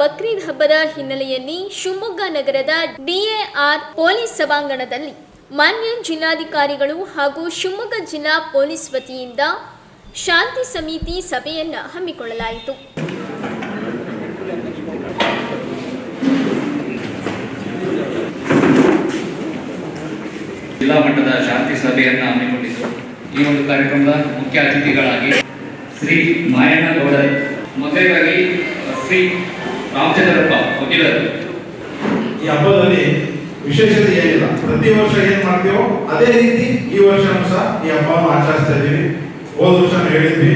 ಬಕ್ರೀದ್ ಹಬ್ಬದ ಹಿನ್ನೆಲೆಯಲ್ಲಿ ಶಿವಮೊಗ್ಗ ನಗರದ ಡಿಎಆರ್ ಪೊಲೀಸ್ ಸಭಾಂಗಣದಲ್ಲಿ ಮಾನ್ಯ ಜಿಲ್ಲಾಧಿಕಾರಿಗಳು ಹಾಗೂ ಶಿವಮೊಗ್ಗ ಜಿಲ್ಲಾ ಪೊಲೀಸ್ ವತಿಯಿಂದ ಶಾಂತಿ ಸಮಿತಿ ಸಭೆಯನ್ನು ಹಮ್ಮಿಕೊಳ್ಳಲಾಯಿತು. ಜಿಲ್ಲಾ ಮಟ್ಟದ ಶಾಂತಿ ಸಭೆಯನ್ನು ಹಮ್ಮಿಕೊಂಡಿದ್ದು ಈ ಒಂದು ಕಾರ್ಯಕ್ರಮದ ಮುಖ್ಯ ಅತಿಥಿಗಳಾಗಿ ಶ್ರೀ ಮಾಯಣ್ಣ ಗೌಡರ್ ಮೊದಲಾಗಿ ಶ್ರೀ ರಾಮಚಂದ್ರಪ್ಪ ವಕೀಲರು. ಈ ಹಬ್ಬದಲ್ಲಿ ವಿಶೇಷತೆ ಏನಿಲ್ಲ. ಪ್ರತಿ ವರ್ಷ ಏನ್ ಮಾಡ್ತೀವೋ ಅದೇ ರೀತಿ ಈ ವರ್ಷನೂ ಸಹ ಈ ಹಬ್ಬವನ್ನು ಆಚರಿಸ್ತಾ ಇದ್ದೀವಿ. ಹೋದ ವರ್ಷ ಹೇಳಿದ್ವಿ.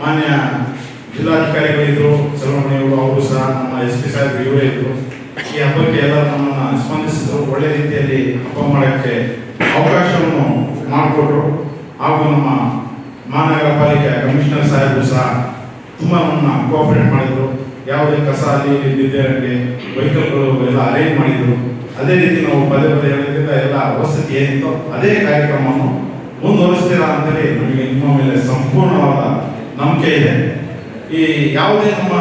ಮಾನ್ಯ ಜಿಲ್ಲಾಧಿಕಾರಿಗಳಿದ್ರು ಸರ್ವಣಿಯವರು ಅವರು ಸಹ ನಮ್ಮ ಎಸ್ ಪಿ ಸಾಹೇಬ್ ಇವರೇ ಇದ್ರು. ಈ ಹಬ್ಬಕ್ಕೆ ಎಲ್ಲ ನಮ್ಮನ್ನು ಸ್ಪಂದಿಸಿದ್ರು. ಒಳ್ಳೆ ರೀತಿಯಲ್ಲಿ ಹಬ್ಬ ಮಾಡೋಕ್ಕೆ ಅವಕಾಶವನ್ನು ಮಾಡಿಕೊಟ್ರು. ಹಾಗೂ ನಮ್ಮ ಮಹಾನಗರ ಪಾಲಿಕೆ ಕಮಿಷನರ್ ಸಾಹೇಬರು ಸಹ ತುಂಬಾ ನಮ್ಮನ್ನ ಕೋಆಪರೇಟ್ ಮಾಡಿದ್ರು. ಯಾವುದೇ ಕಸ ಅಲ್ಲಿ ಬಿದ್ದಿರಂಗೆ ವೆಹಿಕಲ್ಗಳು ಎಲ್ಲ ಅರೇಂಜ್ ಮಾಡಿದ್ರು. ಅದೇ ರೀತಿ ನಾವು ಪದೇ ಪದೇ ಹೇಳೋದ್ರಿಂದ ಎಲ್ಲ ವಸತಿ ಏನಿತ್ತು ಅದೇ ಕಾರ್ಯಕ್ರಮವನ್ನು ಮುಂದುವರಿಸ್ತೀರಾ ಅಂತೇಳಿ ನಮಗೆ ನಿಮ್ಮ ಮೇಲೆ ಸಂಪೂರ್ಣವಾದ ನಂಬಿಕೆ ಇದೆ. ಈ ಯಾವುದೇ ನಮ್ಮ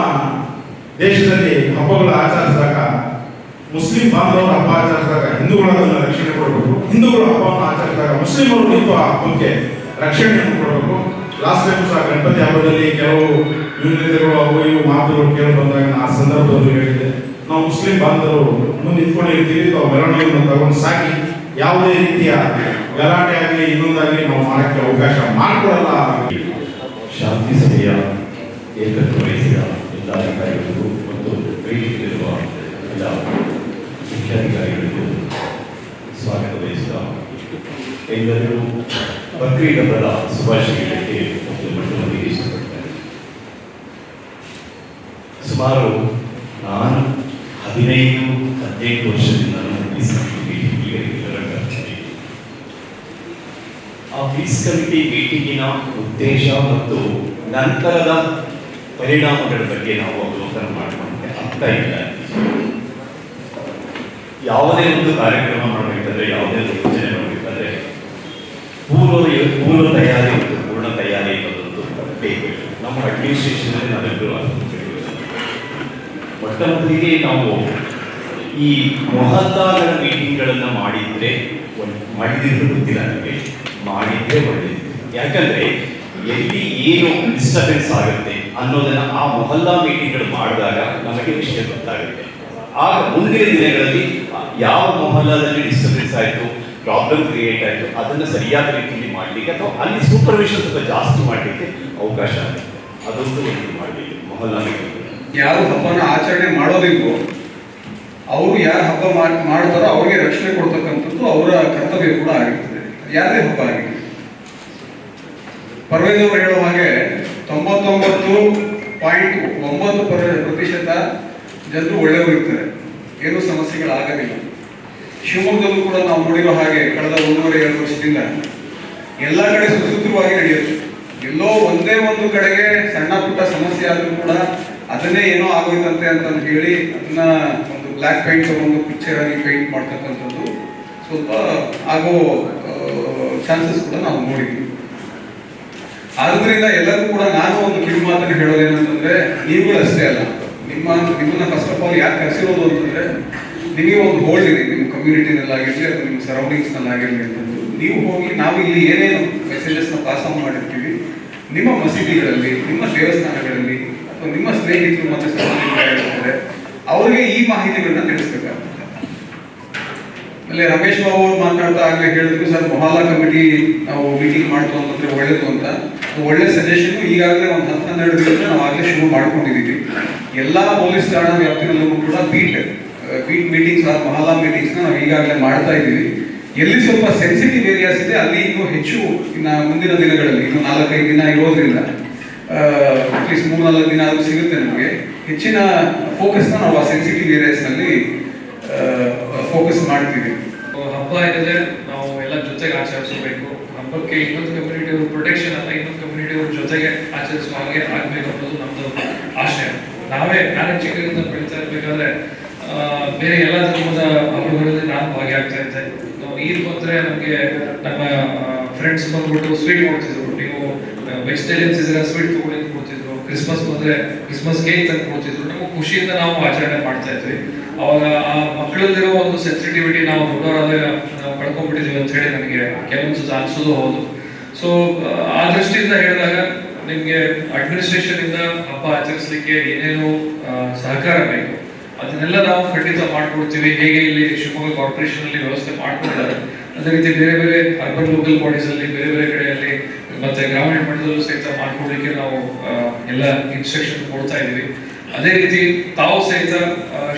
ದೇಶದಲ್ಲಿ ಹಬ್ಬಗಳ ಆಚರಿಸಿದಾಗ, ಮುಸ್ಲಿಂ ಬಾಂಧವರ ಹಬ್ಬ ಆಚರಿಸಿದಾಗ ಹಿಂದೂಗಳನ್ನು ರಕ್ಷಣೆ ಕೊಡಬೇಕು. ಹಿಂದೂಗಳ ಹಬ್ಬವನ್ನು ಆಚರಿಸಿದಾಗ ಮುಸ್ಲಿಮರು ನಿಂತು ಆ ಹಬ್ಬಕ್ಕೆ ರಕ್ಷಣೆಯನ್ನು ಕೊಡಬೇಕು. ಲಾಸ್ಟ್ ಟೈಮ್ ಸಹ ಗಣಪತಿ ಹಬ್ಬದಲ್ಲಿ ಕೆಲವು ನ್ಯೂನತೆಗಳು ಅವು ಇವು ಮಾತುಗಳು ಕೇಳಿ ಬಂದಾಗ ಆ ಸಂದರ್ಭದಲ್ಲಿ ಹೇಳಿದೆ. ನಾವು ಮುಸ್ಲಿಂ ಬಾಂಧವರು ಮುಂದೆ ನಿಂತ್ಕೊಂಡಿರ್ತೀವಿ ನಾವು ಮೆರವಣಿಗೆಯನ್ನು ತಗೊಂಡು ಸಾಕಿ, ಯಾವುದೇ ರೀತಿಯ ಗಲಾಟೆ ಆಗಲಿ, ಇನ್ನೊಂದಾಗಲಿ ನಾವು ಮಾಡೋಕ್ಕೆ ಅವಕಾಶ ಮಾಡಿಕೊಡಲ್ಲ. ಶಾಂತಿ ಸಭೆಯ ಏಕತ್ವ ವಹಿಸಿದ ಮತ್ತು ವೇದಿಕೆಯಲ್ಲಿರುವ ಸ್ವಾಗತ ಬಯಸಿದ ಎಲ್ಲರಿಗೂ ಬಕ್ರೀದ್ ಹಬ್ಬದ ಶುಭಾಶಯಗಳಿಗೆ ಒಂದು ಮೊಟ್ಟಮೊದಲಿಗೆ ಇಷ್ಟಪಡ್ತಾರೆ ಸುಮಾರು ನಾನು ಹದಿನೈದು, ಹದಿನೆಂಟು ವರ್ಷದಿಂದ ಈ ಸಮಿತಿ ಮೀಟಿಂಗ್ಗೆ ಆ ಪೀಸ್ ಕಮಿಟಿ ಮೀಟಿಂಗಿನ ಉದ್ದೇಶ ಮತ್ತು ನಂತರದ ಪರಿಣಾಮಗಳ ಬಗ್ಗೆ ನಾವು ಅವಲೋಕನ ಮಾಡುವಂತೆ ಅರ್ಥ ಇಲ್ಲ. ಯಾವುದೇ ಒಂದು ಕಾರ್ಯಕ್ರಮ ಮಾಡಬೇಕಾದ್ರೆ ಯಾವುದೇ ಒಂದು ಪೂರ್ವ ಪೂರ್ವ ತಯಾರಿ ಪೂರ್ಣ ತಯಾರಿ ಅನ್ನೋದೊಂದು ಬೇಕು ನಮ್ಮ ಅಡ್ಮಿನಿಸ್ಟ್ರೇಷನ್ ಅಲ್ಲಿ ನಾವೆಲ್ಲರೂ ಅದನ್ನು ತಿಳಿಯೋದು. ಮೊಟ್ಟ ಮೊದಲಿಗೆ ನಾವು ಈ ಮಹತ್ತಾದ ಮೀಟಿಂಗ್ಗಳನ್ನು ಮಾಡಿದರೆ ಮಾಡಿದ್ರೆ ಗೊತ್ತಿಲ್ಲ ನಮಗೆ. ಮಾಡಿದ್ರೆ ಒಳ್ಳೆಯದು ಯಾಕಂದ್ರೆ ಎಲ್ಲಿ ಏನು ಡಿಸ್ಟರ್ಬೆನ್ಸ್ ಆಗುತ್ತೆ ಅನ್ನೋದನ್ನ ಆ ಮೊಹಲ್ಲಾ ಮೀಟಿಂಗ್ಗಳು ಮಾಡಿದಾಗ ನಮಗೆ ವಿಷಯ ಗೊತ್ತಾಗುತ್ತೆ. ಆಗ ಮುಂದಿನ ದಿನಗಳಲ್ಲಿ ಯಾವ ಮೊಹಲ್ಲಾದಲ್ಲಿ ಡಿಸ್ಟರ್ಬೆನ್ಸ್ ಆಯಿತು ಪ್ರಾಬ್ಲಮ್ ಕ್ರಿಯೇಟ್ ಆಯಿತು ಅದನ್ನು ಸರಿಯಾದ ರೀತಿಯಲ್ಲಿ ಮಾಡಲಿಕ್ಕೆ ಅಥವಾ ಅಲ್ಲಿ ಸೂಪರ್ವಿಷನ್ ಸ್ವಲ್ಪ ಜಾಸ್ತಿ ಮಾಡಲಿಕ್ಕೆ ಅವಕಾಶ ಆಗುತ್ತೆ. ಅದೊಂದು ಒಂದು ಮಾಡಲಿಕ್ಕೆ ಮೊಹಲ್ಲಾ ಮೀಟಿಂಗ್ ಯಾರು ಹಬ್ಬನ ಆಚರಣೆ ಮಾಡೋದಿಲ್ವೋ, ಅವರು ಯಾರು ಹಬ್ಬ ಮಾಡ್- ಮಾಡ್ತಾರೋ ಅವ್ರಿಗೆ ರಕ್ಷಣೆ ಕೊಡ್ತಕ್ಕಂಥದ್ದು ಅವರ ಕರ್ತವ್ಯ ಕೂಡ ಆಗಿರ್ತದೆ. ಯಾರೇ ಹಬ್ಬ ಆಗಿದೆ ಪರ್ವೇಜ್ ಹೇಳುವ ಹೇಳೋ ಹಾಗೆ ತೊಂಬತ್ತೊಂಬತ್ತು ಪಾಯಿಂಟ್ ಒಂಬತ್ತು ಪರ- ಪ್ರತಿಶತ ಜನರು ಒಳ್ಳೆಯವರು ಇರ್ತಾರೆ. ಏನೂ ಸಮಸ್ಯೆಗಳಾಗೋದಿಲ್ಲ. ಶಿವಮೊಗ್ಗದಲ್ಲೂ ಕೂಡ ನಾವು ನೋಡಿರೋ ಹಾಗೆ ಕಳೆದ ಒಂದೂವರೆ, ಎರಡು ವರ್ಷದಿಂದ ಎಲ್ಲ ಕಡೆ ಸುಸೂತ್ರವಾಗಿ ನಡೆಯುತ್ತೆ. ಎಲ್ಲೋ ಒಂದೇ ಒಂದು ಕಡೆಗೆ ಸಣ್ಣ ಪುಟ್ಟ ಸಮಸ್ಯೆ ಆದರೂ ಕೂಡ ಅದನ್ನೇ ಏನೋ ಆಗೋಯ್ತಂತೆ ಅಂತಂದು ಹೇಳಿ ಅದನ್ನ ಒಂದು ಬ್ಲ್ಯಾಕ್ ಪೇಂಟ್ ಒಂದು ಪಿಕ್ಚರ್ ಆಗಿ ಪೇಂಟ್ ಮಾಡ್ತಕ್ಕಂಥದ್ದು ಸ್ವಲ್ಪ ಆಗೋ ಚಾನ್ಸಸ್ ಕೂಡ ನಾವು ನೋಡಿದ್ವಿ. ಆದ್ರಿಂದ ಎಲ್ಲರಿಗೂ ಕೂಡ ನಾನು ಒಂದು ಕಿವಿ ಮಾತನ್ನು ಹೇಳೋದೇನಂತಂದ್ರೆ ನೀವುಗಳು ಅಷ್ಟೇ ಅಲ್ಲ, ನಿಮ್ಮ, ನಿಮ್ಮನ್ನ ಫಸ್ಟ್ ಆಫ್ ಆಲ್ ಯಾಕೆ ಕರೆಸಿರೋದು ಅಂತಂದ್ರೆ ನಿಮಗೆ ಒಂದು ಹೋಲ್ಡ್ ಇದೆ, ನಿಮ್ಮ ಕಮ್ಯುನಿಟಿನಲ್ಲಾಗಿರಲಿ ಅಥವಾ ನಿಮ್ಮ ಸರೌಂಡಿಂಗ್ಸ್ನಲ್ಲಾಗಿರಲಿ ಅಂತಂದು ನೀವು ಹೋಗಿ ನಾವು ಇಲ್ಲಿ ಏನೇನು ಮೆಸೇಜಸ್ನ ಪಾಸ್ ಆನ್ ಮಾಡಿರ್ತೀವಿ, ನಿಮ್ಮ ಮಸೀದಿಗಳಲ್ಲಿ, ನಿಮ್ಮ ದೇವಸ್ಥಾನಗಳಲ್ಲಿ, ಅಥವಾ ನಿಮ್ಮ ಸ್ನೇಹಿತರು ಮತ್ತೆ ಸಹೋದರಿದ್ದಾರೆ ಅವರಿಗೆ ಈ ಮಾಹಿತಿಗಳನ್ನ ತಿಳಿಸ್ಬೇಕಾಗ್ತದೆ ಆಮೇಲೆ ರಮೇಶ್ ಬಾಬು ಅವರು ಮಾತಾಡ್ತಾ ಆಗಲೇ ಹೇಳಿದ್ರು, ಸರ್ ಮೊಹಾಲಾ ಕಮಿಟಿ ನಾವು ಮೀಟಿಂಗ್ ಮಾಡ್ತು ಅಂತಂದ್ರೆ ಒಳ್ಳೇದು ಅಂತ. ಒಳ್ಳೆ ಸಜೆಷನ್ ಈಗಾಗಲೇ ಒಂದು ಹತ್ತು ಹನ್ನೆರಡು ದಿವಸ ನಾವು ಆಗಲೇ ಶುರು ಮಾಡ್ಕೊಂಡಿದ್ದೀವಿ ಎಲ್ಲಾ ಪೊಲೀಸ್ ಠಾಣಾ ವ್ಯಾಪ್ತಿನಲ್ಲೂ ಕೂಡ beat beat meetings or mohalla meetings ನಾವು ಈಗಾಗಲೇ ಮಾಡ್ತಾ ಇದ್ದೀವಿ. ಎಲ್ಲಿ ಸ್ವಲ್ಪ ಸೆನ್ಸಿಟಿವ್ ಏರಿಯಾಸ್ ಇದೆ, ಅಲ್ಲಿ ಇನ್ನೂ ಹೆಚ್ಚು ಇನ್ನು ಮುಂದಿನ ದಿನಗಳಲ್ಲಿ, ಇನ್ನು ನಾಲ್ಕೈದು ದಿನ ಇರೋದ್ರಿಂದ ಅಟ್ಲೀಸ್ಟ್ ಮೂರು ನಾಲ್ಕು ದಿನ ಆದರೂ ಸಿಗುತ್ತೆ ನಮಗೆ. ಹೆಚ್ಚಿನ ಫೋಕಸ್ನ ನಾವು ಆ ಸೆನ್ಸಿಟಿವ್ ಏರಿಯಾಸ್ನಲ್ಲಿ ಫೋಕಸ್ ಮಾಡ್ತೀವಿ. ಹಬ್ಬ ಏನಿದೆ ನಾವು ಎಲ್ಲ ಜೊತೆಗೆ ಆಚರಿಸಬೇಕು. ಹಬ್ಬಕ್ಕೆ ಇನ್ನೊಂದು ಕಮ್ಯುನಿಟಿ ಅವ್ರ ಪ್ರೊಟೆಕ್ಷನ್ ಅಲ್ಲ ಇನ್ನೊಂದು ಕಮ್ಯುನಿಟಿ ಅವ್ರ ಜೊತೆಗೆ ಆಚರಿಸುವ ಹಾಗೆ ಆಗಬೇಕು ಅನ್ನೋದು ನಮ್ಮದು ಆಶಯ. ನಾವೇ, ನಾನೇ ಚಿಕ್ಕದಿಂದ ಬೆಳೀತಾ ಇರ್ಬೇಕಾದ್ರೆ ಬೇರೆ ಎಲ್ಲ ಧರ್ಮದ ಹಬ್ಬಗಳಲ್ಲಿ ನಾನು ಭಾಗಿಯಾಗ್ತಾ ಇದ್ದೆ ನಾವು ಈದ್ ಬಂದ್ರೆ ನಮಗೆ ನಮ್ಮ ಫ್ರೆಂಡ್ಸ್ ಬಂದ್ಬಿಟ್ಟು ಸ್ವೀಟ್ ಕೊಡ್ತಿದ್ರು. ನೀವು ವೆಜಿಟೇರಿಯನ್ಸ್ ಇದ್ರೆ ಸ್ವೀಟ್ ತಗೊಳ್ಳಿ ಕೊಡ್ತಿದ್ರು. ಕ್ರಿಸ್ಮಸ್ ಬಂದ್ರೆ ಕ್ರಿಸ್ಮಸ್ ಕೇಕ್ ತಂದು ಕೊಡ್ತಿದ್ರು. ನಮಗೆ ಖುಷಿಯಿಂದ ನಾವು ಆಚರಣೆ ಮಾಡ್ತಾ ಇದ್ವಿ. ಅವಾಗ ಆ ಮಕ್ಕಳಲ್ಲಿರೋ ಒಂದು ಸೆನ್ಸಿಟಿವಿಟಿ ನಾವು ದೊಡ್ಡವರಾದ ನಾವು ಕಳ್ಕೊಂಡ್ಬಿಟ್ಟಿದೀವಿ ಅಂತ ಹೇಳಿ ನನಗೆ ಕೆಲವೊಂದು ಅನ್ಸೋದು ಹೌದು. ಸೊ ಆ ದೃಷ್ಟಿಯಿಂದ ಹೇಳಿದಾಗ ನಿಮಗೆ ಅಡ್ಮಿನಿಸ್ಟ್ರೇಷನ್ ಇಂದ ಹಬ್ಬ ಆಚರಿಸಲಿಕ್ಕೆ ಏನೇನು ಸಹಕಾರ ಬೇಕು? ಅದನ್ನೆಲ್ಲ ನಾವು ಖಂಡಿತ ಮಾಡ್ಕೊಡ್ತೀವಿ. ಹೇಗೆ ಇಲ್ಲಿ ಶಿವಮೊಗ್ಗ ಕಾರ್ಪೊರೇಷನ್ ಅಲ್ಲಿ ವ್ಯವಸ್ಥೆ ಮಾಡ್ಕೊಂಡಿದ್ದಾರೆ. ಅದೇ ರೀತಿ ಬೇರೆ ಬೇರೆ ಅರ್ಬನ್ ಲೋಕಲ್ ಬಾಡೀಸ್ ಅಲ್ಲಿ, ಬೇರೆ ಬೇರೆ ಕಡೆಯಲ್ಲಿ, ಮತ್ತೆ ಗ್ರಾಮೀಣ ಮಟ್ಟದಲ್ಲೂ ಸಹಿತ ಮಾಡ್ಕೊಡ್ಲಿಕ್ಕೆ ನಾವು ಎಲ್ಲ ಇನ್ಸ್ಟ್ರಕ್ಷನ್ ಕೊಡ್ತಾ ಇದೀವಿ ಅದೇ ರೀತಿ ತಾವು ಸಹಿತ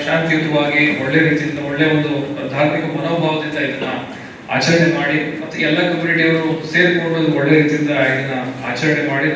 ಶಾಂತಿಯುತವಾಗಿ, ಒಳ್ಳೆ ರೀತಿಯಿಂದ, ಒಳ್ಳೆ ಒಂದು ಧಾರ್ಮಿಕ ಮನೋಭಾವದಿಂದ ಇದನ್ನ ಆಚರಣೆ ಮಾಡಿ, ಮತ್ತೆ ಎಲ್ಲ ಕಮ್ಯುನಿಟಿಯವರು ಸೇರ್ಕೊಂಡು ಒಳ್ಳೆ ರೀತಿಯಿಂದ ಇದನ್ನ ಆಚರಣೆ ಮಾಡಿ.